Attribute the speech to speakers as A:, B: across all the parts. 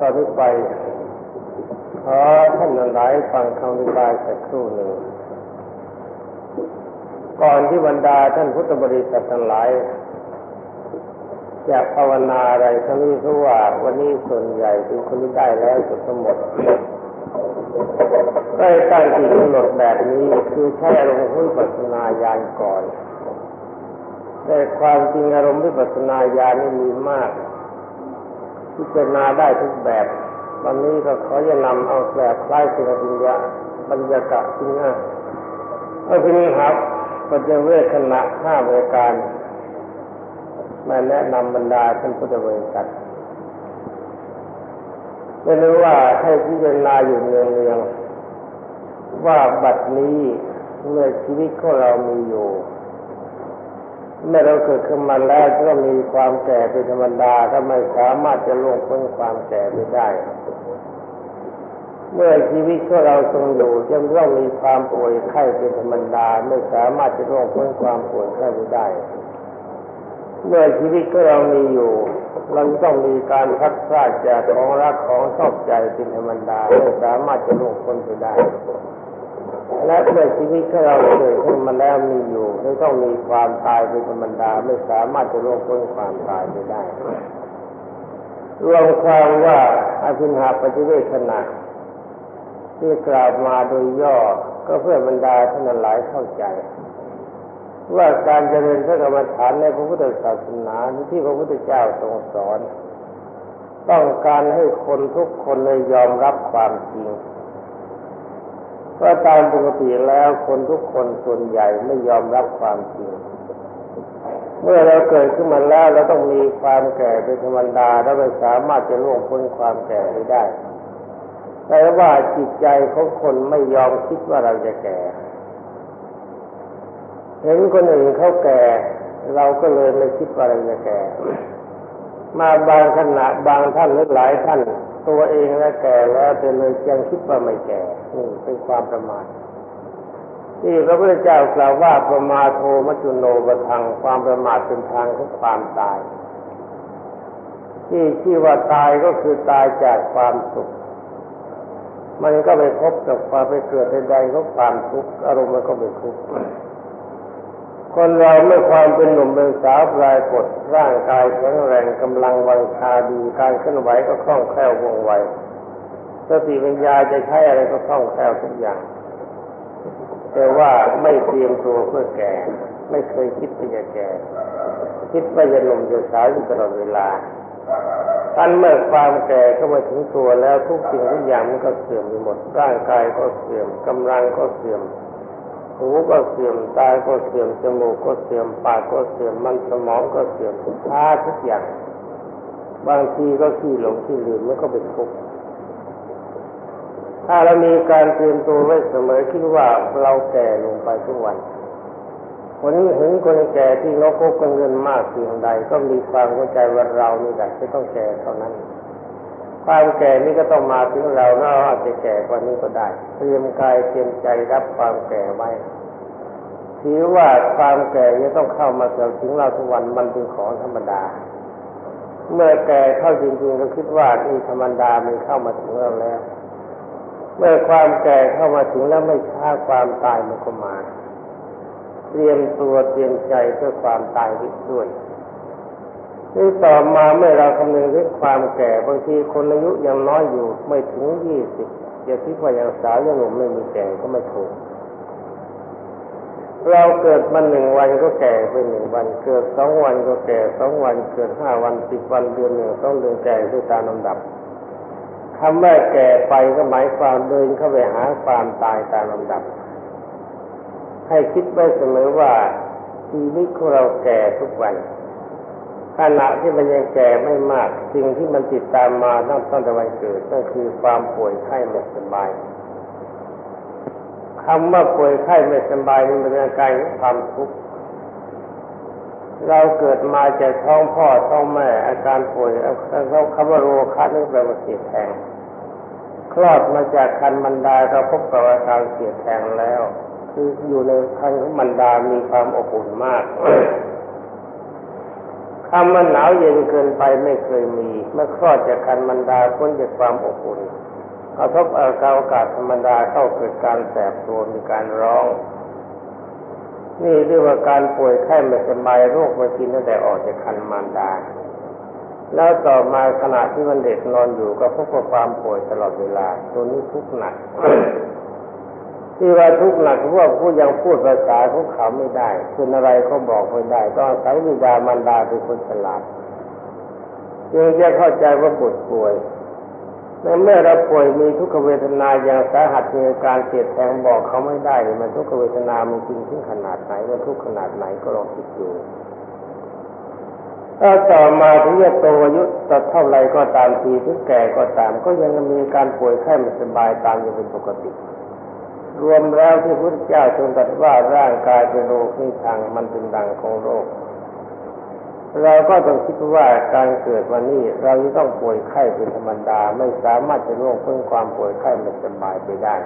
A: ตอนนี้ไปขอท่านหลายฟังคำอธิบายสักครู่หนึ่ง ก่อนที่บรรดาท่านพุทธบริษัททั้งหลายจะภาวนาอะไรทั้งนี้เพราะว่าวันนี้ส่วนใหญ่เป็นคนที่ได้แล้วสุดทั้งหมดได้ตั้งจิตกำหนดแบบนี้คือใช้อารมณ์วิปัสสนาญาณก่อน แต่ความจริงอารมณ์วิปัสสนาญาณนี่มีมาก พิจารณาได้ทุกแบบ วันนี้ก็ขอจะนำเอาแบบคล้ายสิงปัญญาบรรยากาศจริงอะเอาทีนี้ครับปัจเจเวขณะห้าบริการมาแนะนำบรรดาท่านพุทธบริษัทไม่รู้ว่าให้พิจารณาอยู่เนืองๆว่าบัดนี้เมื่อชีวิตของเรามีอยู่ เมื่อเราเกิดขึ้นมาแล้วก็มีความแก่เป็นธรรมดาถ้าไม่สามารถจะล่วงพ้นความแก่ไปได้ เมื่อชีวิตของเราทรงอยู่ยังต้องมีความป่วยไข้เป็นธรรมดาไม่สามารถจะล่วงพ้นความป่วยไข้ไปได้ เมื่อชีวิตของเรามีอยู่ เราต้องมีการพัดพลาดจากของรักของชอบใจเป็นธรรมดาไม่สามารถจะล่วงพ้นไปได้ และเมื่อชีวิตของเราเกิดขึ้นมาแล้วมีอยู่เราต้องมีความตายเป็นธรรมดาไม่สามารถจะล่วงพ้นความตายไปได้รวมความว่าอภินหาปฏิเวทขณะที่กล่าวมาโดยย่อก็เพื่อบรรดาท่านหลายเข้าใจ ว่าการเจริญพระกรรมฐานในพระพุทธศาสนาที่พระพุทธเจ้าทรงสอน ต้องการให้คนทุกคนเลยยอมรับความจริง เพราตามปกติแล้วคนทุกคนส่วนใหญ่ไม่ยอมรับความจริง เมื่อเราเกิดขึ้นมาแล้วเราต้องมีความแก่เป็นธรรมดาเราไม่สามารถจะล่วงพ้นความแก่ไปได้แต่ว่าจิตใจของคนไม่ยอมคิดว่าเราจะแก่ เห็นคนอื่นเขาแก่ เราก็เลยไม่คิดว่าเราจะแก่ มาบางขณะบางท่านหรือหลายท่าน ตัวเองแล้วแก่แล้วแต่เลยยังคิดว่าไม่แก่นี่เป็นความประมาทที่พระพุทธเจ้ากล่าวว่าประมาโทมจุโนบทังความประมาทเป็นทางของความตาย ที่ที่ว่าตายก็คือตายจากความสุข มันก็ไปพบกับความไปเกิดใดๆก็ความทุกข์อารมณ์มันก็เป็นทุกข์ คนเราเมื่อความเป็นหนุ่มเป็นสาวปลายกดร่างกายแข็งแรงกำลังวังชาดีการเคลื่อนไหวก็คล่องแคล่วว่องไวสติปัญญาจะใช้อะไรก็คล่องแคล่วทุกอย่าง แต่ว่าไม่เตรียมตัวเพื่อแก่ ไม่เคยคิดว่าจะแก่ คิดว่าจะหนุ่มจะสาวอยู่ตลอดเวลาท่านเมื่อความแก่เข้ามาถึงตัวแล้วทุกสิ่งทุกอย่างมันก็เสื่อมไปหมดร่างกายก็เสื่อมกำลังก็เสื่อม หูก็เสื่อมตาก็เสื่อมจมูกก็เสื่อมปากก็เสื่อมมันสมองก็เสื่อมทุกท่าทุกอย่าง บางทีก็ขี้หลงขี้ลืมแล้วก็เป็นทุกข์ถ้าเรามีการเตรียมตัวไว้เสมอคิดว่าเราแก่ลงไปทุกวันคนนี้เห็นคนแก่ที่เขาพบกันเงินมากเพียงใด ก็มีความเข้าใจว่าเรานี่แหละจะต้องแก่เท่านั้น ความแก่นี่ก็ต้องมาถึงเราเนาะจะแก่กว่านี้ก็ได้ เตรียมกายเตรียมใจรับความแก่ไว้ถือว่าความแก่จะต้องเข้ามาเกิดถึงเราทุกวันมันเป็นของธรรมดา เมื่อแก่เข้าจริงๆก็คิดว่านี่ธรรมดามันเข้ามาถึงเราแล้ว เมื่อความแก่เข้ามาถึงแล้วไม่ช้าความตายมันก็มา เตรียมตัวเตรียมใจเพื่อความตายด้วย นี่ต่อมาเมื่อเราคำนึงถึงความแก่บางทีคนอายุยังน้อยอยู่ไม่ถึงยี่สิบจะคิดว่ายังสาวยังหนุ่มไม่มีแก่ก็ไม่ถูก เราเกิดมาหนึ่งวันก็แก่ไปหนึ่งวัน เกิดสองวันก็แก่สองวัน เกิดห้าวันสิบวันเดือนหนึ่งต้องเดือนแก่ด้วยตามลำดับคำว่าแก่ไปก็หมายความเดินเข้าไปหาความตายตามลำดับ ให้คิดไว้เสมอว่าชีวิตของเราแก่ทุกวัน ขณะที่มันยังแก่ไม่มากสิ่งที่มันติดตามมาตั้งตั้งแต่วันเกิดนั่นคือความป่วยไข้ไม่สบายคำว่าป่วยไข้ไม่สบายนี่เป็นอาการของความทุกข์เราเกิดมาจากท้องพ่อท้องแม่ อาการป่วยเขาคำว่าโรคะนั่นแปลว่าเสียแทงคลอดมาจากคันมันดาเราพบกับอาการเสียแทงแล้ว คืออยู่ในคันของมันดามีความอบอุ่นมาก คำว่าหนาวเย็นเกินไปไม่เคยมี เมื่อคลอดจากคันมันดาพ้นจากความอบอุ่นกระทบอากาศอากาศธรรมดาเข้าเกิดการแสบตัวมีการร้อง นี่เรียกว่าการป่วยไข้ไม่สบายโรคมากินตั้งแต่ออกจากคันมารดา แล้วต่อมาขณะที่มันเด็กนอนอยู่ก็พบกับความป่วยตลอดเวลา ตัวนี้ทุกข์หนัก ที่ว่าทุกข์หนักพว่าผู้ยังพูดภาษาของเขาไม่ได้คุณอะไรเขาบอกไม่ได้ ต้องอาศัยวิญญามันดาเป็นคนฉลาดจึงจะเข้าใจว่าปวดป่วยในเมื่อเราป่วยมีทุกขเวทนาอย่างสาหัสมีอาการเสียดแทงบอกเขาไม่ได้มันทุกขเวทนามันจริงถึงขนาดไหนมันทุกขขนาดไหนก็ลองคิดดูถ้าต่อมาถึงจะโตอายุตัดเท่าไรก็ตามทีถึงแก่ก็ตาม ก็ยังมีการป่วยไข้ไม่สบายตามอยู่เป็นปกติ รวมแล้วที่พุทธเจ้าทรงตรัสว่าร่างกายเป็นโรคนี่ทางมันเป็นดังของโรคเราก็ต้องคิดว่าการเกิดวันนี้เราจะต้องป่วยไข้เป็นธรรมดาไม่สามารถจะล่วงพ้นความป่วยไข้ไม่สบายไปได้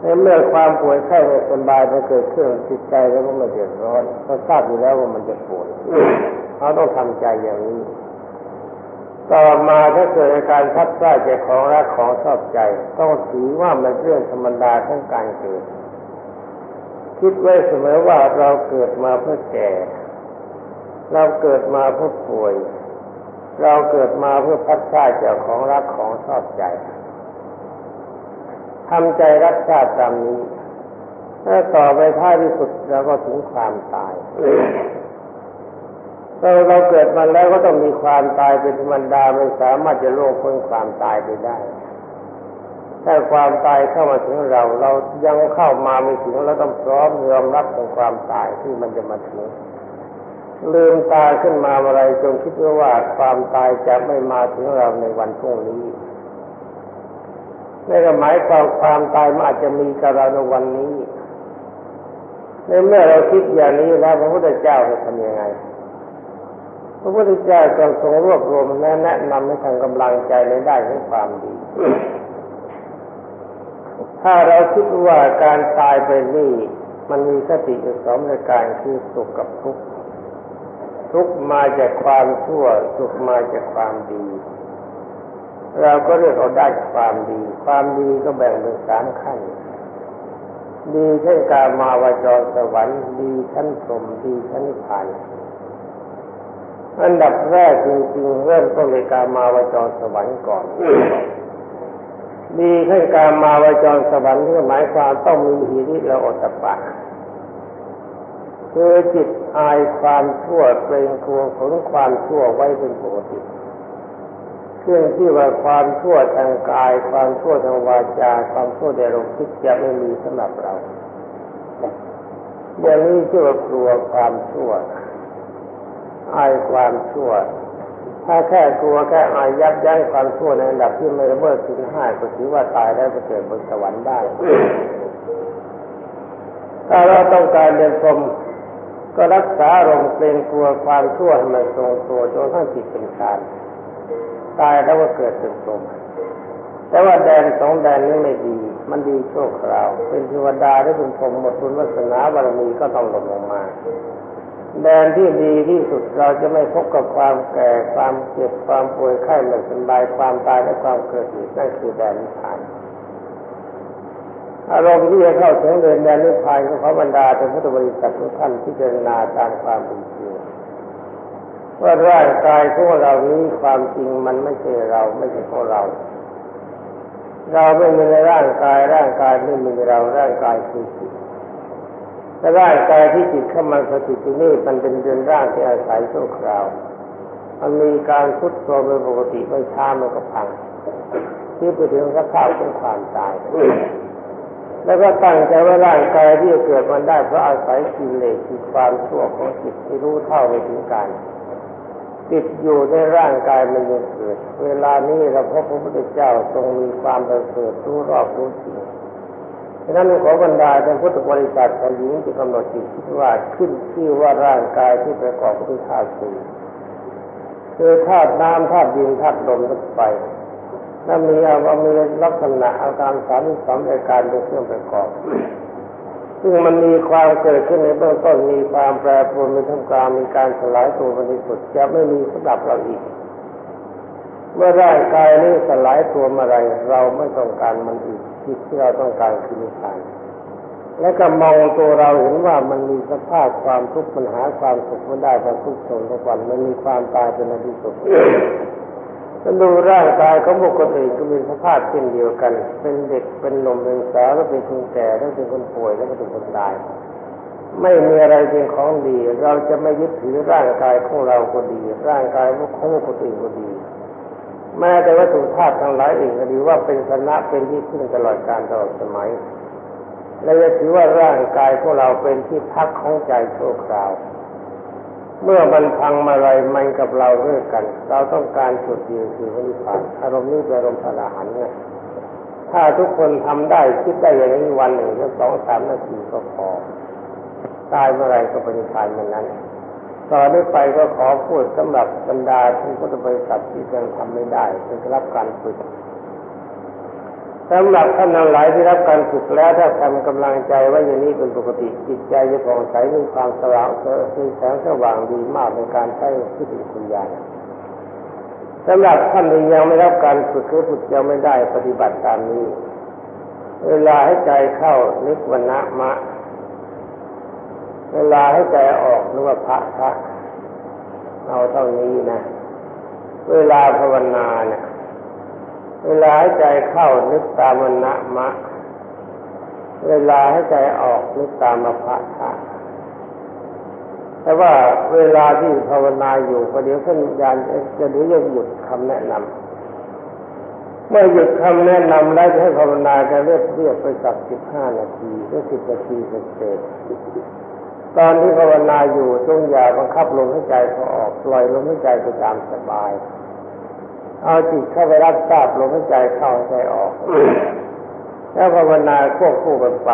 A: ในเมื่อความป่วยไข้ไม่สบายมันเกิดขึ้นจิตใจแล้วก็ม่เดือดร้อนเราทราบอยู่แล้วว่ามันจะป่วยเขาต้องทำใจอย่างนี้ ต่อมาถ้าเกิดอาการทับซ้ายใจของรักของชอบใจ ต้องถือว่ามันเรื่องธรรมดาทั้งการเกิด คิดไว้เสมอว่าเราเกิดมาเพื่อแก่ เราเกิดมาเพื่อป่วย เราเกิดมาเพื่อพัดซ้ายเจ้าของรักของชอบใจทำใจรักชาติตามนี้ถ้าต่อไปท้ายที่สุดเราก็ถึงความตาย เราเราเกิดมาแล้วก็ต้องมีความตายเป็นธรรมดาไม่สามารถจะโลกพ้นความตายไปได้ถ้าความตายเข้ามาถึงเรา เรายังเข้ามาไม่ถึงเราต้องพร้อมยอมรับในความตายที่มันจะมาถึงลืมตาขึ้นมาอะไรจนคิดว่าความตายจะไม่มาถึงเราในวันพรุ่งนี้นี่ก็หมายความความตายมันอาจจะมีกับเราในวันนี้ในเมื่อเราคิดอย่างนี้แล้วพระพุทธเจ้าจะทำยังไง พระพุทธเจ้าจะทรงรวบรวมและแนะนำให้ทางกำลังใจในได้ของความดี ถ้าเราคิดว่าการตายไปนี่มันมีสติอยู่สองประการคือสุขกับทุกข์ทุกข์มาจากความชั่วสุขมาจากความดี เราก็เรียกเอาได้ความดี ความดีก็แบ่งเป็นสามขั้น ดีเช่นการมาวาจรสวรรค์ดีชั้นพรมดีชั้นนิพพาน อันดับแรกจริงๆเริ่มต้นในการมาวจรสวรรค์ก่อนดีขั้นการมาวจรสวรรค์ที่หมายความต้องมีหิริและอดตปะคือจิตอายความชั่วเกรงกลัวผลความชั่วไว้เป็นปกติเรื่องที่ว่าความชั่วทางกาย ความชั่วทางวาจา ความชั่วในลมคิดจะไม่มีสำหรับเราอย่างนี้ชื่อว่ากลัวความชั่ว อายความชั่ว ถ้าแค่กลัวแค่อายยับยั้งความชั่วในระดับที่ไม่ละเมิดสินห้าก็ถือว่าตายแล้วจะเกิดบนสวรรค์ได้ถ้าเราต้องการเดินพรมก็รักษาอารมเกรงกลัวความชั่วให้มันทรงตัวจนทั้งจิตเป็นฌานตายแล้วก็เกิดเป็นพรมแต่ว่าแดนสองแดนนี้ไม่ดี มันดีชั่วคราว เป็นเทวดาได้เป็นพรมหมดบุญวาสนาบารมีก็ต้องหล่นลงมา แดนที่ดีที่สุดเราจะไม่พบกับความแก่ความเจ็บความป่วยไข้ไม่สบายความตายและความเกิดอีกนั่นคือแดนนิพพานอารมณ์ที่จะเข้าถึงเดินแดนนิพพานก็ขอบรรดาเป็นพุทธบริษัททุกท่านพิจารณาตามความเป็นจริงว่าร่างกายของเรานี้ความจริงมันไม่ใช่เราไม่ใช่ของเรา เราไม่มีในร่างกายร่างกายไม่มีในเราร่างกายคือจิต ร่างกายที่จิตเข้ามาสถิตที่นี่มันเป็นเรือนร่างที่อาศัยชั่วคราว มันมีการทุดโทรมเป็นปกติไม่ช้ามันก็พังที่ไปถึงสภาพของความตาย แล้วก็ตั้งใจว่าร่างกายที่เกิดมันได้เพราะอาศัยกิเลสคือความชั่วของจิตที่รู้เท่าไม่ถึงการติดอยู่ในร่างกายมันยังเกิด เวลานี้เราพบพระพุทธเจ้าทรงมีความประเสริฐรู้รอบรู้จริง ฉะนั้นขอบรรดาท่านพุทธบริษัทท่านหญิงที่กำหนดจิติว่าขึ้นชื่อว่าร่างกายที่ประกอบด้วยธาตุสี่คือธาตุน้ำธาตุดินธาตุลมธาตุไฟถ้ามีเอามีลักษณะอาการสามสามรายการเป็นเครื่องประกอบ ซึ่งมันมีความเกิดขึ้นในเบื้องต้นมีความแปรปรวนในท่ามกลางมีการสลายตัวในที่สุดจะไม่มีสำหรับเราอีก เมื่อร่างกายนี้สลายตัวเมื่อไรเราไม่ต้องการมันอีก ที่เราต้องการคือนิพพานและก็มองตัวเราเห็นว่ามันมีสภาพความทุกข์ปัญหาความสุขไม่ได้ความทุกข์ทนทุกวันมันมีความตายเป็นอที่สุดถ้าดูร่างกายของบุคคลอื่นก็มีสภาพเช่นเดียวกัน เป็นเด็กเป็นหนุ่มเป็นสาวแล้วเป็นคนแก่แล้วเป็นคนป่วยแล้วก็เป็นคนตาย ไม่มีอะไรเป็นของดี เราจะไม่ยึดถือร่างกายของเราก็ดี ร่างกายของบุคคลอื่นก็ดี แม้แต่วัตถุธาตุทั้งหลายเองก็ดีว่าเป็นสนะเป็นที่พึ่งตลอดการตลอดสมัย และจะถือว่าร่างกายของเราเป็นที่พักของใจชั่วคราว เมื่อมันพังมาอะไรมันกับเราเรื่อกัน เราต้องการจุดเดียวคือพระนิพพานอารมณ์นี้เป็นอารมณ์พระหันต์ไงถ้าทุกคนทำได้คิดได้อย่างนี้วันหนึ่งแค่สองสามนาทีก็พอตายเมื่อไรก็ป็นนิพพานเหมือนนั้น ต่อได้ไปก็ขอพูดสำหรับบรรดาท่านพุทธบริษัทที่ยังทำไม่ได้จะรับการฝึกสำหรับท่านทั้งหลายที่รับการฝึกแล้วถ้าทำกำลังใจว่าอย่างนี้เป็นปกติจิตใจจะผ่องใสมีความสว่างมีแสงสว่างดีมากในการใช้พิธีปัญญาสำหรับท่านที่ยังไม่รับการฝึกหรือฝึกยังไม่ได้ปฏิบัติตามนี้ เวลาให้ใจเข้านึกวันนะมะ เวลาให้ใจออกนึกว่าพระพระเอาเท่านี้นะ เวลาภาวนาเนี่ยเวลาให้ใจเข้านึกตามวันนะมะ เวลาให้ใจออกนึกตามมภะทะแต่ว่าเวลาที่ภาวนาอยู่ประเดี๋ยวท่านยานจะดูจะหยุดคำแนะนำเมื่อหยุดคำแนะนำแล้วจะให้ภาวนาจะเรียกเรียกไปสักสิบห้านาทีหรือสิบนาทีเศษ ตอนที่ภาวนาอยู่จงอย่าบังคับลมให้ใจเขาออกปล่อยลมให้ใจไปตามสบาย เอาจิตเข้าไปรับทราบลมหายใจเข้าใจออก แล้วภาวนาควบคู่กันไป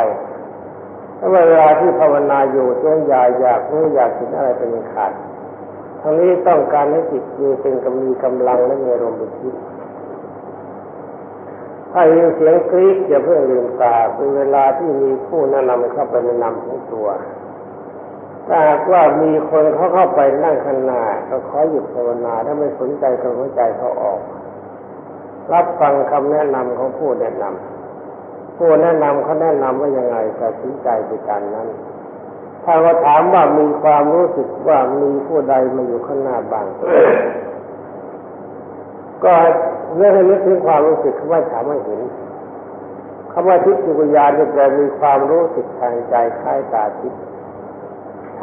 A: ถ้าเวลาที่ภาวนาอยู่จงอย่าอยากรู้อยากเห็นอะไรเป็นขาดทั้งนี้ต้องการให้จิตมีเป็นกำมีกำลังและมีอารมณ์เป็นทิศถ้ายินเสียงกรี๊ดอย่าเพิ่งลืมตาเป็นเวลาที่มีผู้แนะนำเข้าไปแนะนำของตัว ถ้าหากว่ามีคนเขาเข้าไปนั่งข้างหน้าก็ขอหยุดภาวนาถ้าไม่สนใจก็หัวใจเขาออก รับฟังคำแนะนำของผู้แนะนำผู้แนะนำเขาแนะนำว่ายังไงตัดสินใจไปตามนั้น ถ้าเขาถามว่ามีความรู้สึกว่ามีผู้ใดมาอยู่ข้างหน้าบ้างก็เมื่อให้นึกถึงความรู้สึกคำว่าถามไม่เห็นคำว่าทิพย์จุกยานจะแปลมีความรู้สึกทางใจคล้ายตาทิพย์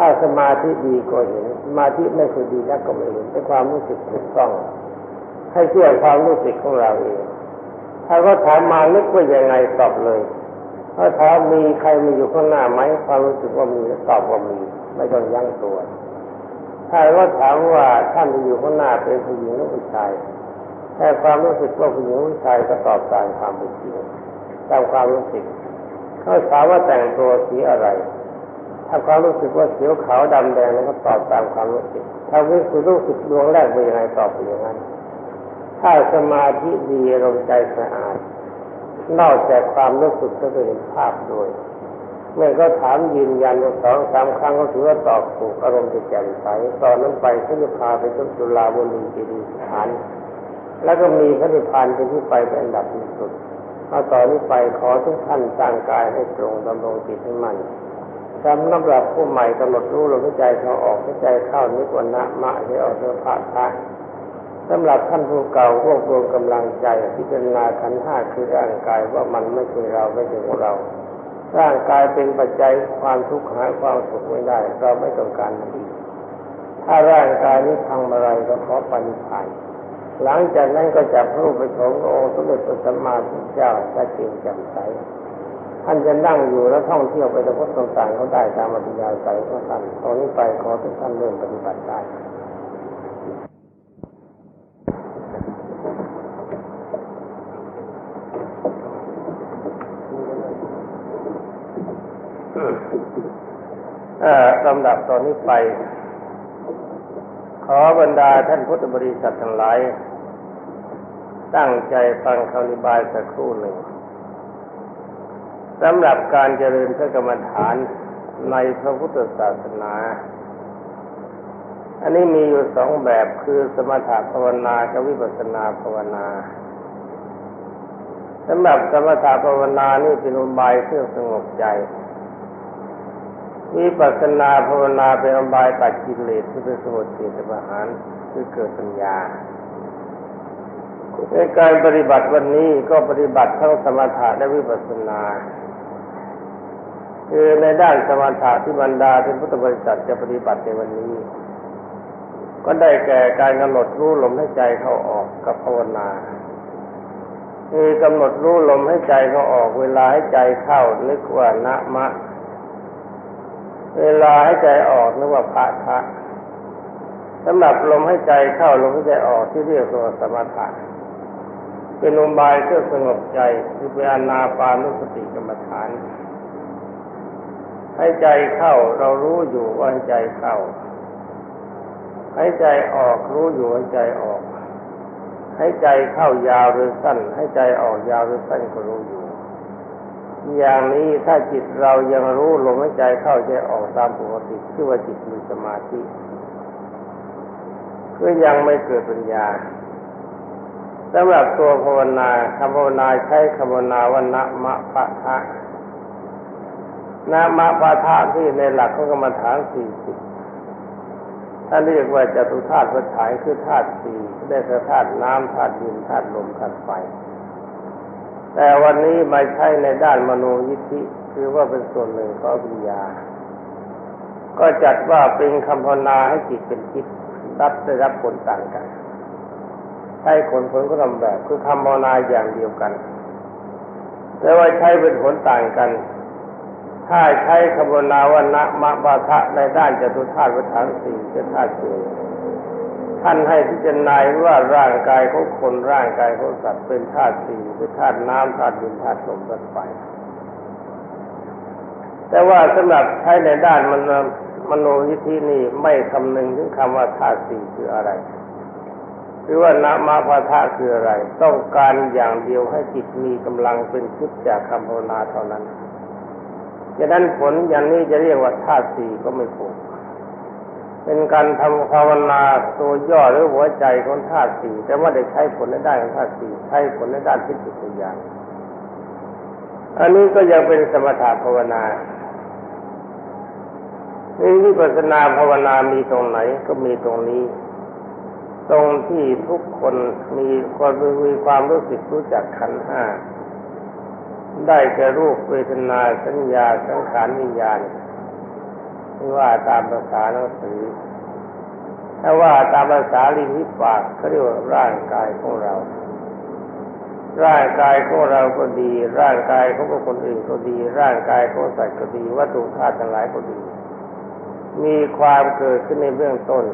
A: ถ้าสมาธิดีก็เห็น สมาธิไม่ค่อยดีแล้วก็ไม่เห็นแต่ความรู้สึกถูกต้อง ให้เชื่อความรู้สึกของเราเองถ้าก็ถามมานึกว่ายังไงตอบเลยถ้าถามมีใครมีอยู่ข้างหน้าไหมความรู้สึกว่ามีตอบว่ามี ไม่ต้องยั้งตัว ถ้าก็ถามว่าท่านที่อยู่ข้างหน้าเป็นผู้หญิงหรือผู้ชายแต่ความรู้สึกว่าผู้หญิงผู้ชายก็ตอบตามความเป็นจริงตามความรู้สึกเขาถามว่าแต่งตัวสีอะไร ถ้าความรู้สึกว่าเขียวขาวดำแดงแล้วก็ตอบตามความรู้สึกถ้ารู้สึกรู้สึกดวงแรกเป็นยังไงตอบไปอย่างนั้นถ้าสมาธิดีลมใจสะอาด นอกจากความรู้สึกก็เห็นภาพด้วยเมื่อก็ถามยืนยันสองสามครั้งก็ถือว่าตอบถูกอารมณ์จะแจ่มใสตอนนั้นไปเขาจะพาไปที่จุฬาบุรีจีดีสถาน แล้วก็มีพระนิพพานเป็นที่ไปเป็นอันดับที่สุดเอาต่อนนี้ไปขอทุกท่านตั้งกายให้ตรงดำรงจิตให้มั่น จำน้ำหลับผู้ใหม่กำหนดรู้ลมหายใจเขาออกหายใจเข้านิวันนะมะให้ออกเนื้อผ้าทะสำหรับท่านผู้เก่าพวกรวมกำลังใจพิจารณาขันห้าคือร่างกายว่ามันไม่ใช่เราไม่ใช่ของเรา ร่างกายเป็นปัจจัยความทุกข์หาความสุขไม่ได้ เราไม่ต้องการมันอีกถ้าร่างกายนี้พังอะไรก็ขอปฏิภาณหลังจากนั้นก็จับรูปไปขององค์สมเด็จพระสัมมาสัมพุทธเจ้าชัดเจนแจ่มใส ท่านจะนั่งอยู่แล้วท่องเที่ยวไปตะพุทธต่างๆเขาได้ตามอัธยาศัยของท่านตอนนี้ไปขอทุกท่านเริ่มปฏิบัติได้ลำดับตอนนี้ไป ขอบรรดาท่านพุทธบริษัททั้งหลาย ตั้งใจฟังคำนิบายสักครู่หนึ่ง สำหรับการเจริญพระกรรมฐานในพระพุทธศาสนา อันนี้มีอยู่สองแบบคือสมถะภาวนากับวิปัสสนาภาวนาสำหรับสมถะภาวนานี่เป็นอุบายเพื่อสงบใจ วิปัสสนาภาวนาเป็นอุบายตัดกิเลสที่เป็นสมุทเฉทประหารคือเกิดปัญญาในการปฏิบัติวันนี้ก็ปฏิบัติทั้งสมถะและวิปัสสนา คือในด้านสมถะที่บรรดาเป็นพุทธบริษัทจะปฏิบัติในวันนี้ ก็ได้แก่การกำหนดรู้ลมให้ใจเข้าออกกับภาวนาคือกำหนดรู้ลมให้ใจเขาออกเวลาให้ใจเข้านึกว่านะมะ เวลาให้ใจออกนึกว่าพระทะสำหรับลมให้ใจเข้าลมให้ใจออกที่เรียกว่าสมถะเป็นอุบายเพื่อสงบใจคือเป็นอนาปานุสติกรรมฐาน ให้ใจเข้าเรารู้อยู่ว่าให้ใจเข้าให้ใจออกรู้อยู่ให้ใจออก ให้ใจเข้ายาวหรือสั้น ให้ใจออกยาวหรือสั้นก็รู้อยู่ อย่างนี้ถ้าจิตเรายังรู้ลมหายใจเข้าใจออกตามปกติชื่อว่าจิตมีสมาธิก็ยังไม่เกิดปัญญาสำหรับตัวภาวนาคำภาวนาใช้คำภาวนาว่านะมะปะทะ นะมะปะทะที่ในหลักของกรรมฐานสี่สิบท่านเรียกว่าจตุธาตุปัจจัยคือธาตุสี่ได้แก่ธาตุน้ำธาตุดินธาตุลมธาตุไฟ แต่วันนี้มาใช้ในด้านมโนยิทธิคือว่าเป็นส่วนหนึ่งของปัญญา ก็จัดว่าเป็นคำพนาให้จิตเป็นจิตรับได้รับผลต่างกันใช้คนผลก็ทำแบบคือคำภาวนาอย่างเดียวกัน แต่ว่าใช้เป็นผลต่างกัน ถ้าใช้คำนาวนะมะบาทะในด้านจตุธาตุวัฏานสี่จะธาตุสี่ท่านให้พิจารณาว่าร่างกายของคนร่างกายของสัตว์เป็นธาตุสี่เป็นธาตุน้ำธาตุดินธาตุลมธาตุไฟแต่ว่าสำหรับใช้ในด้านมันมโนยิธินี่ไม่คำนึงถึงคำว่าธาตุสี่คืออะไรหรือว่านามาพาทะคืออะไร ต้องการอย่างเดียวให้จิตมีกำลังเป็นชุดจากคำภาวนาเท่านั้น ฉะนั้นผลอย่างนี้จะเรียกว่าธาตุสี่ก็ไม่ถูก เป็นการทำภาวนาตัวย่อหรือหัวใจของธาตุสี่แต่ว่าได้ใช้ผลในด้านของธาตุสี่ใช้ผลในด้านทิฏฐิยานอันนี้ก็ยังเป็นสมถะภาวนานี่วิปัสสนาภาวนามีตรงไหนก็มีตรงนี้ ตรงที่ทุกคนมีความมีความรู้สึกรู้จักขันห้า ได้แก่รูปเวทนาสัญญาสังขารวิญญาณว่าตามภาษาหนังสือถ้าว่าตามภาษาลิงิปากเขาเรียกว่าร่างกายของเรา ร่างกายของเราก็ดี ร่างกายของคนอื่นก็ดี ร่างกายของสัตว์ก็ดี วัตถุธาตุทั้งหลายก็ดี มีความเกิดขึ้นในเบื้องต้น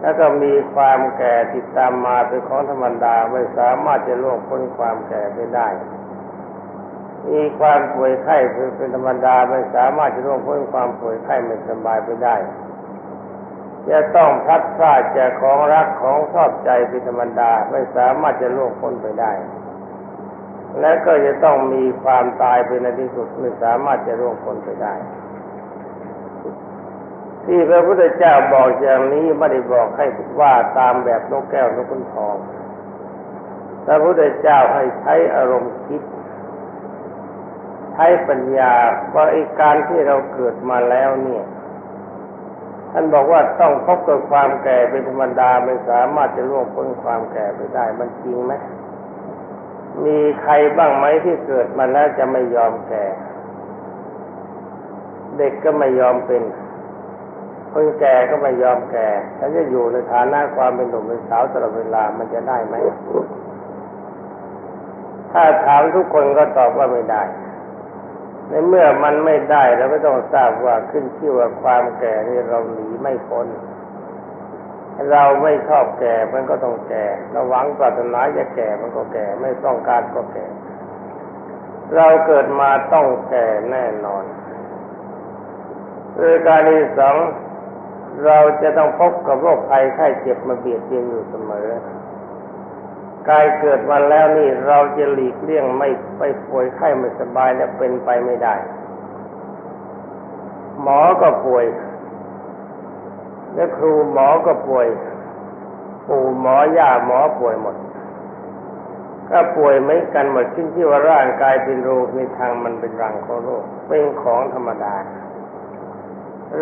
A: แล้วก็มีความแก่ติดตามมาเป็นของธรรมดาไม่สามารถจะล่วงพ้นความแก่ไปได้ มีความป่วยไข้เป็นธรรมดาไม่สามารถจะร่วงพ้นความป่วยไข้ไม่สบายไปได้จะต้องพัดพลาดจากของรักของชอบใจเป็นธรรมดาไม่สามารถจะล่วงพ้นไปได้ และก็จะต้องมีความตายเป็นในที่สุดไม่สามารถจะร่วงพ้นไปได้ ที่พระพุทธเจ้าบอกอย่างนี้ไม่ได้บอกให้ว่าตามแบบนกแก้วนกขุนทองพระพุทธเจ้าให้ใช้อารมณ์คิด ใช้ปัญญาว่าไอ้การที่เราเกิดมาแล้วเนี่ย ท่านบอกว่าต้องพบกับความแก่เป็นธรรมดาไม่สามารถจะล่วงพ้นความแก่ไปได้มันจริงไหมมีใครบ้างไหมที่เกิดมาแล้วจะไม่ยอมแก่ เด็กก็ไม่ยอมเป็นคนแก่ก็ไม่ยอมแก่ฉันจะอยู่ในฐานะความเป็นหนุ่มเป็นสาวตลอดเวลามันจะได้ไหมถ้าถามทุกคนก็ตอบว่าไม่ได้ ในเมื่อมันไม่ได้เราก็ต้องทราบว่าขึ้นชื่อว่าความแก่นี่เราหนีไม่พ้นเราไม่ชอบแก่มันก็ต้องแก่เราหวังปรารถนาจะแก่มันก็แก่ ไม่ต้องการก็แก่ เราเกิดมาต้องแก่แน่นอนโดยการที่สองเราจะต้องพบกับโรคภัยไข้เจ็บมาเบียดเบียนอยู่เสมอ กายเกิดมาแล้วนี่เราจะหลีกเลี่ยงไม่ไปป่วยไข้ไม่สบายและเป็นไปไม่ได้ หมอก็ป่วย และครูหมอก็ป่วย ปู่หมอย่าหมอป่วยหมด ก็ป่วยไม่กันหมดขึ้นที่ว่าร่างกายเป็นโรคในทางมันเป็นรังของโรคเป็นของธรรมดา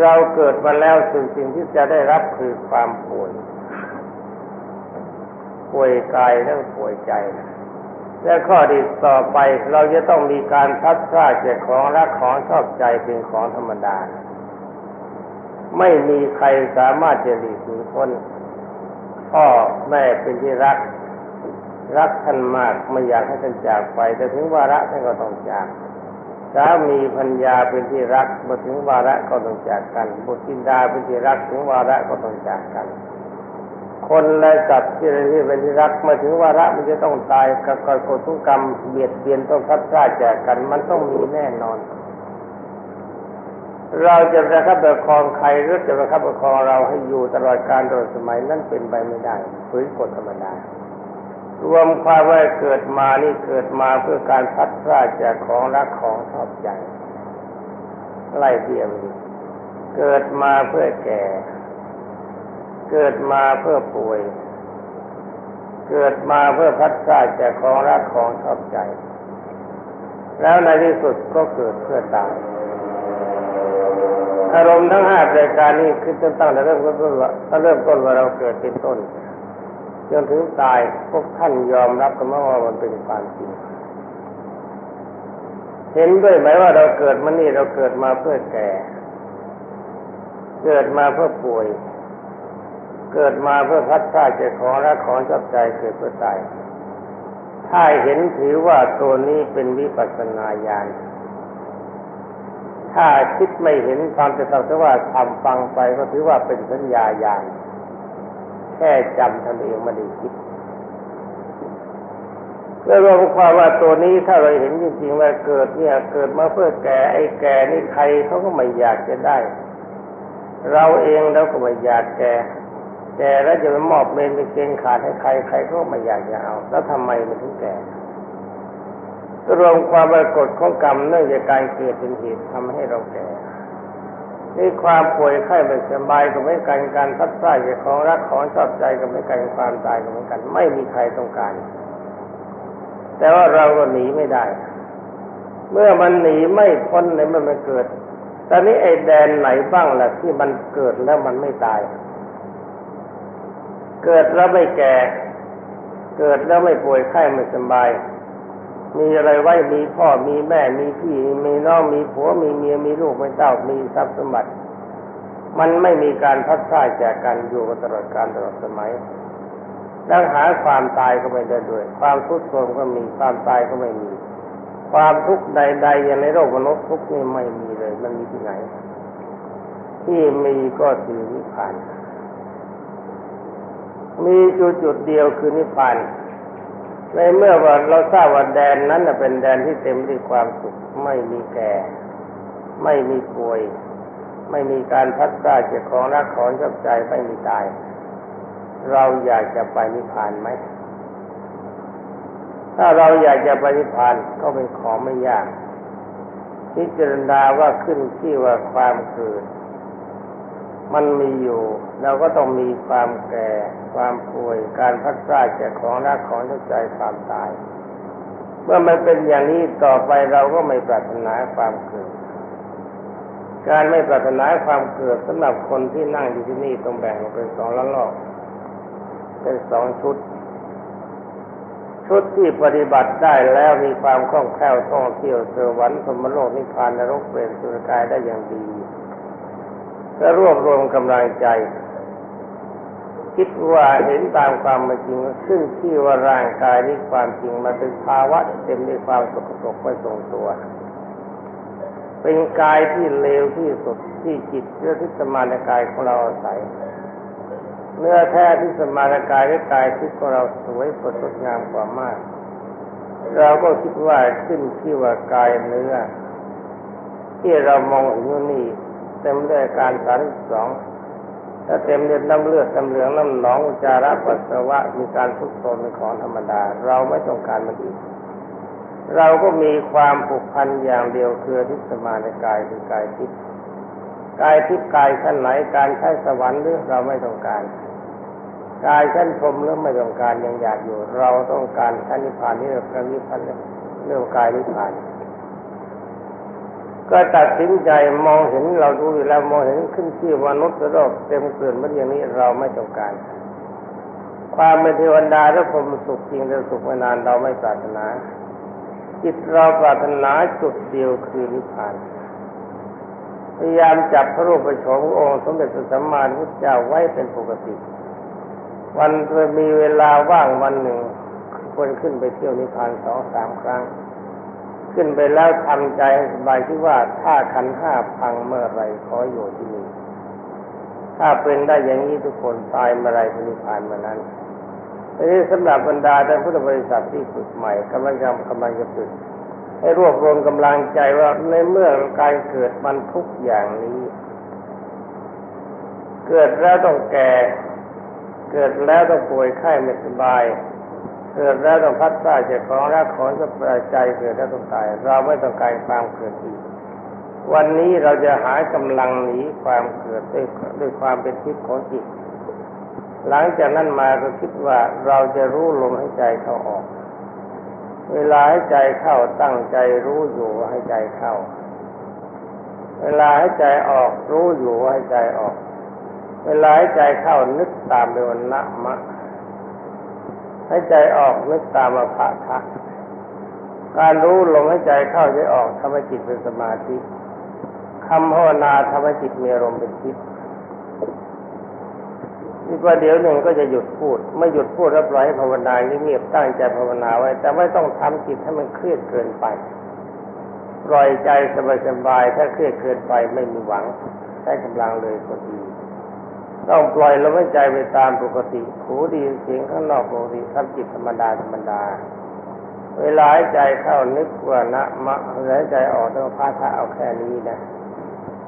A: เราเกิดมาแล้วสิ่งสิ่งที่จะได้รับคือความป่วย ป่วยกายและป่วยใจ และข้อที่ต่อไปเราจะต้องมีการพัดพลาดจากของรักของชอบใจเป็นของธรรมดา ไม่มีใครสามารถจะหลีกหนีพ้นพ่อแม่เป็นที่รัก รักท่านมากไม่อยากให้ท่านจากไป แต่ถึงวาระท่านก็ต้องจากสามีพัญญาเป็นที่รักมาถึงวาระก็ต้องจากกันบุตรธิดาเป็นที่รักถึงวาระก็ต้องจากกัน คนและสัตว์ที่ที่เป็นที่รักมาถึงวาระมันจะต้องตายกับกฎทุกกรรมเบียดเบียนต้องพัดพลาดจากกัน มันต้องมีแน่นอน เราจะประคับประคองใครหรือจะประคับประคองเราให้อยู่ตลอดการตลอดสมัยนั่นเป็นไปไม่ได้ฝืนกฎธรรมดารวมความว่าเกิดมานี่เกิดมาเพื่อการพัดพลาดจากของรักของชอบใจไล่เดียวเกิดมาเพื่อแก่ เกิดมาเพื่อป่วย เกิดมาเพื่อพัดพลาดจากของรักของชอบใจ แล้วในที่สุดก็เกิดเพื่อตายอารมณ์ทั้งห้ารายการนี้คือตั้งแต่เริ่มต้นว่าถ้าเริ่มต้นว่าเราเกิดเป็นต้นจนถึงตายพวกท่านยอมรับกันว่ามันเป็นความจริงเห็นด้วยไหมว่าเราเกิดมานี่เราเกิดมาเพื่อแก่ เกิดมาเพื่อป่วย เกิดมาเพื่อพัดพลาดจากของรักของชอบใจเกิดเพื่อตายถ้าเห็นถือว่าตัวนี้เป็นวิปัสสนาญาณถ้าคิดไม่เห็นความจะทำแต่ว่าทำฟังไปก็ถือว่าเป็นสัญญาญาณแค่จำทำเองไม่ได้คิดเพื่อรวมความว่าตัวนี้ถ้าเราเห็นจริงๆว่าเกิดเนี่ย เกิดมาเพื่อแก่ไอ้แก่นี่ใครเขาก็ไม่อยากจะได้ เราเองเราก็ไม่อยากแก่ แก่แล้วจะไปมอบเมนไปเกณฑ์ขาดให้ใครใครก็ไม่อยากจะเอา แล้วทำไมมันถึงแก่รวมความปรากฏของกรรมเนื่องจากการเกิดเป็นเหตุทำให้เราแก่นี่ความป่วยไข้ไม่สบายก็ไม่กันการพัดพลาดจากของรักของชอบใจก็ไม่กันความตายก็เหมือนกัน ไม่มีใครต้องการ แต่ว่าเราก็หนีไม่ได้ เมื่อมันหนีไม่พ้นในเมื่อมันเกิด ตอนนี้ไอ้แดนไหนบ้างล่ะที่มันเกิดแล้วมันไม่ตาย เกิดแล้วไม่แก่ เกิดแล้วไม่ป่วยไข้ไม่สบาย มีอะไรไว้มีพ่อมีแม่มีพี่มีน้องมีผัวมีเมียมีลูกมีเต้ามีทรัพย์สมบัติ มันไม่มีการพัดพลาดจากกันอยู่ตลอดการตลอดสมัยดังหาความตายก็ไม่ได้ด้วย ความทุกข์โทมก็มีความตายก็ไม่มี ความทุกข์ใดๆอย่างในโลกมนุษย์ทุกข์นี่ไม่มีเลย มันมีที่ไหน ที่มีก็คือนิพพาน มีจุดจุดเดียวคือนิพพานในเมื่อว่าเราทราบว่าแดนนั้นเป็นแดนที่เต็มด้วยความสุขไม่มีแก่ ไม่มีป่วย ไม่มีการพัดพลาดจากของรักของชอบใจไม่มีตาย เราอยากจะไปนิพพานไหมถ้าเราอยากจะไปนิพพานก็เป็นของไม่ยากพิจารณาว่าขึ้นที่ว่าความเกิด มันมีอยู่ เราก็ต้องมีความแก่ ความป่วย การพัดพลาดจากของรักของทุกใจความตาย เมื่อมันเป็นอย่างนี้ต่อไปเราก็ไม่ปรารถนาความเกิด การไม่ปรารถนาความเกิดสำหรับคนที่นั่งอยู่ที่นี่ต้องแบ่งเป็นสองละลอกเป็นสองชุด ชุดที่ปฏิบัติได้แล้วมีความคล่องแคล่วท่องเที่ยวเสวรรค์สมโลกนิพพานนรกเปรตสุรกายได้อย่างดี ก็รวบรวมกำลังใจ คิดว่าเห็นตามความเป็นจริงซึ่งที่ว่าร่างกายนี้ความจริงมาเป็นภาวะเต็มด้วยความสกปรกไม่ทรงตัว เป็นกายที่เลวที่สุดที่จิตเนื้อที่สมานกายของเราอาศัยเนื้อแท้ที่สมานกายและกายที่ของเราสวยสดงามกว่ามาก เราก็คิดว่าขึ้นที่ว่ากายเนื้อที่เรามองเห็นนี่ เต็มด้วยการสารสองถ้าเต็มเลือดน้ำเลือดน้ำเหลืองน้ำหนองอุจจาระปัสสาวะมีการทุกโทมเป็นของธรรมดา เราไม่ต้องการมันอีกเราก็มีความผูกพันอย่างเดียวคือทิศมาในกายคือกายทิพย์กายทิพย์กายขั้นไหนการใช้สวรรค์หรือเราไม่ต้องการ กายชั้นพรมหรือไม่ต้องการยังอยากอยู่ เราต้องการชั้นนิพพานนี่เราการนิพพานเรื่องกายนิพพาน ก็ตัดสินใจมองเห็นเราดูอยู่แล้วมองเห็นขึ้นชื่อมนุษย์โลกเต็มเกลื่อนมันอย่างนี้เราไม่ต้องการ ความเป็นเทวดาและผมสุขจริงแต่สุขไม่นานเราไม่ปรารถนาจิตเราปรารถนาจุดเดียวคือนิพพานพยายามจับพระรูปประชมองค์สมเด็จพระสัมมาสัมพุทธเจ้าไว้เป็นปกติ วันมีเวลาว่างวันหนึ่งควรขึ้นไปเที่ยวนิพพานสองสามครั้ง ขึ้นไปแล้วทำใจให้สบายที่ว่าถ้าขันห้าพังเมื่อไรขออยู่ที่นี่ถ้าเป็นได้อย่างนี้ทุกคนตายเมื่อไรก็นิพพานเมื่อนั้นทีนี้สำหรับบรรดาท่านพุทธบริษัทที่ฝึกใหม่กำลังจะกำลังจะฝึกให้รวบรวมกำลังใจว่าในเมื่อการเกิดมันทุกอย่างนี้ เกิดแล้วต้องแก่ เกิดแล้วต้องป่วยไข้ไม่สบาย เกิดแล้วต้องพัดพลาดจากของรักของสบายใจเกิดแล้วต้องตาย เราไม่ต้องการความเกิดอีกวันนี้เราจะหากำลังหนีความเกิดด้วยด้วยความเป็นทิพย์ของจิตหลังจากนั้นมาก็คิดว่าเราจะรู้ลมหายใจเข้าออก เวลาให้ใจเข้าตั้งใจรู้อยู่ว่าให้ใจเข้า เวลาให้ใจออกรู้อยู่ว่าให้ใจออก เวลาให้ใจเข้านึกตามไปวันนะมะ ให้ใจออกนึกตามมาพระทะการรู้ลมให้ใจเข้าใจออกทำให้จิตเป็นสมาธิคำภาวนาทำให้จิตมีอารมณ์เป็นทิพย์อีกว่าเดี๋ยวหนึ่งก็จะหยุดพูด ไม่หยุดพูดแล้วปล่อยให้ภาวนาเงียบตั้งใจภาวนาไว้ แต่ไม่ต้องทำจิตให้มันเครียดเกินไปปล่อยใจสบายๆถ้าเครียดเกินไปไม่มีหวัง ใช้กำลังเลยก็ดี ต้องปล่อยลมหายใจไปตามปกติ หูดีเสียงข้างนอกปกติทำจิตธรรมดาธรรมดา เวลาหายใจเข้านึกว่านะมะหายใจออกต้องพาทาเอาแค่นี้นะ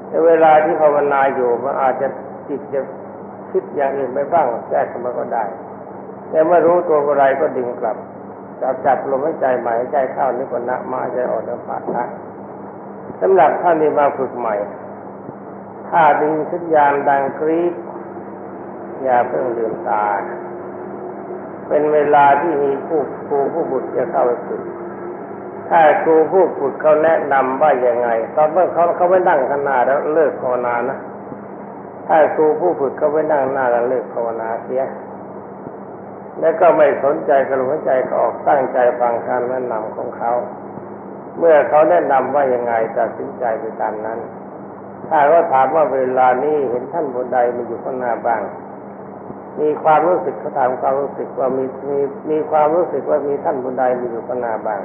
A: แต่เวลาที่ภาวนาอยู่มันอาจจะจิตจะคิดอย่างอื่นไปบ้างแทรกเข้ามาก็ได้ แต่เมื่อรู้ตัวอะไรก็ดึงกลับจับจับลมหายใจใหม่หายใจเข้านึกว่านะมาหายใจออกต้องพาทาสำหรับท่านที่มาฝึกใหม่ ถ้าดึงสัญญาณดังกรี๊ด อย่าเพิ่งลืมตาเป็นเวลาที่มีผู้ครูผู้บุตรจะเข้าไปฝึกถ้าครูผู้ฝึกเขาแนะนำว่าอย่างไง ตอนเมื่อเขาเขาไม่นั่งข้างหน้าแล้วเลิกภาวนานะถ้าครูผู้ฝึกเขาไม่นั่งหน้าแล้วเลิกภาวนาเสียแล้วก็ไม่สนใจกระลุกใจก็ออกตั้งใจฟังคำแนะนำของเขา เมื่อเขาแนะนำว่ายังไงตัดสินใจไปตามนั้น ถ้าเขาถามว่าเวลานี้เห็นท่านบนใดมาอยู่ข้างหน้าบ้าง มีความรู้สึกเขาถามความรู้สึกว่ามีมีมีความรู้สึกว่ามีท่านบนใดมีอยู่ข้างหน้าบ้าง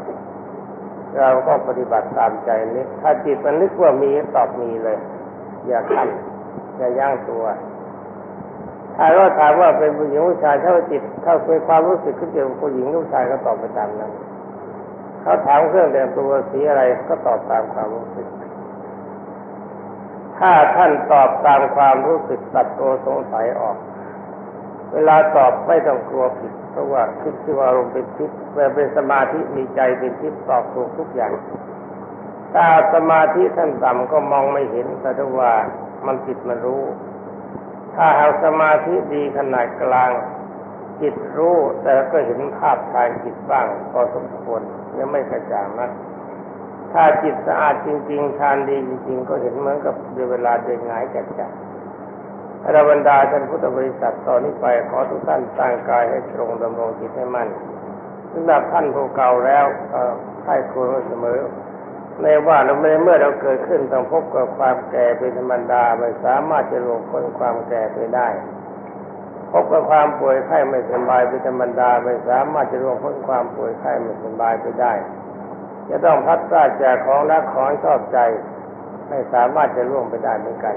A: เราก็ปฏิบัติตามใจนึกถ้าจิตมันนึกว่ามีตอบมีเลย อย่าขันอย่าย่างตัว ถ้าเราถามว่าเป็นผู้หญิงผู้ชายถ้าจิตถ้าเป็นความรู้สึกขึ้นเกี่ยวกับผู้หญิงผู้ชายก็ตอบไปตามนั้นเขาถามเครื่องแต่งตัวสีอะไรก็ตอบตามความรู้สึก ถ้าท่านตอบตามความรู้สึกตัดตัวสงสัยออก เวลาตอบไม่ต้องกลัวผิด เพราะว่าคิดที่ว่าอารมณ์เป็นทิพย์เมื่อเป็นสมาธิมีใจเป็นทิพย์ตอบถูกทุกอย่างถ้าสมาธิท่านต่ำก็มองไม่เห็นแต่ถ้าว่ามันจิตมันรู้ ถ้าหากสมาธิดีขนาดกลาง จิตรู้ แต่ก็เห็นภาพทางจิตบ้างพอสมควรยังไม่กระจ่างนักถ้าจิตสะอาดจริง ๆ ทานดีจริง ๆ ก็เห็นเหมือนกับเวลาเดินหงายจัดจัด ราบรรดาท่านพุทธบริษัทตอนนี้ไปขอทุกท่านตั้งกายให้ตรงดำรงจิตให้มั่นสำหรับท่านผู้เก่าแล้วให้ควรเสมอ ในว่าเราเมื่อเราเกิดขึ้นต้องพบกับความแก่เป็นธรรมดาไม่สามารถจะหลบพ้นความแก่ไปได้ พบกับความป่วยไข้ไม่สบายเป็นธรรมดาไม่สามารถจะหลบพ้นความป่วยไข้ไม่สบายไปได้ จะต้องพัดพลาดจากของรักของชอบใจ ไม่สามารถจะล่วงไปได้เหมือนกัน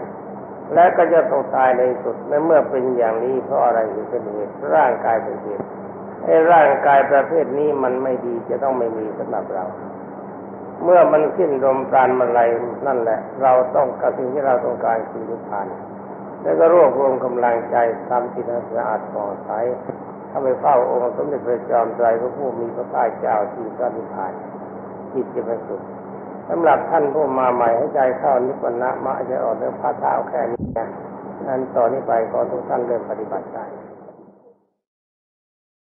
A: และก็จะต้องตายในสุดในเมื่อเป็นอย่างนี้เพราะอะไรถึงเป็นเหตุร่างกายเป็นเหตุไอ้ร่างกายประเภทนี้มันไม่ดีจะต้องไม่มีสำหรับเรา เมื่อมันสิ้นลมปราณมาลัยนั่นแหละ เราต้องกับสิ่งที่เราต้องการคือนิพพาน แล้วก็รวบรวมกำลังใจทำจิตให้สะอาดผ่องใสถ้าไปเฝ้าองค์สมเด็จพระจอมไตรพระผู้มีพระภาคเจ้าที่พระนิพพานจิตจะประสุข สำหรับท่านผู้มาใหม่ให้ใจเข้านิพพานะมาจะออกเรื่องพระเท้าแค่นี้นะนั้นต่อนนี้ไปขอทุกท่านเริ่มปฏิบัติได้